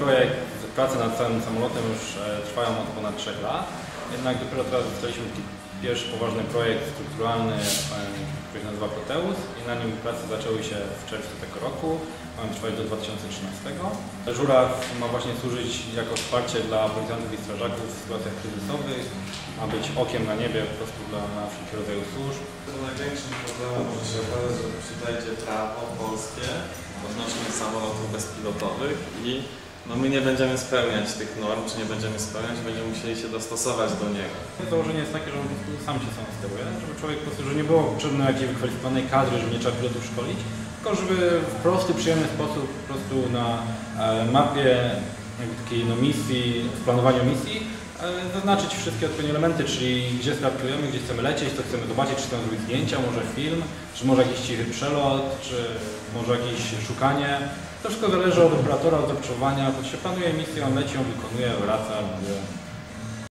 Projekt, prace nad całym samolotem już e, trwają od ponad 3 lat, jednak dopiero teraz dostaliśmy pierwszy poważny projekt strukturalny, e, który się nazywa Proteus i na nim prace zaczęły się w czerwcu tego roku, mają trwać do 2013. Żuraw ma właśnie służyć jako wsparcie dla policjantów i strażaków w sytuacjach kryzysowych, ma być okiem na niebie po prostu dla na wszelkiego rodzaju służb. Największym problemem może się okazać, że przydajecie prawo polskie odnośnie samolotów bezpilotowych i no my nie będziemy spełniać tych norm, czy nie będziemy spełniać, będziemy musieli się dostosować do niego. Założenie jest takie, że on sam się sam steruje, żeby człowiek po prostu, że nie było potrzebne jakiejś wykwalifikowanej kadry, że nie trzeba pilotów szkolić, tylko żeby w prosty, przyjemny sposób po prostu na e, mapie takiej no, misji, w planowaniu misji e, zaznaczyć wszystkie odpowiednie elementy, czyli gdzie startujemy, gdzie chcemy lecieć, co chcemy zobaczyć, czy chcemy zrobić zdjęcia, może film, czy może jakiś cichy przelot, czy może jakieś szukanie. To wszystko zależy od operatora, od to się planuje misję, on leci, on wykonuje, wraca.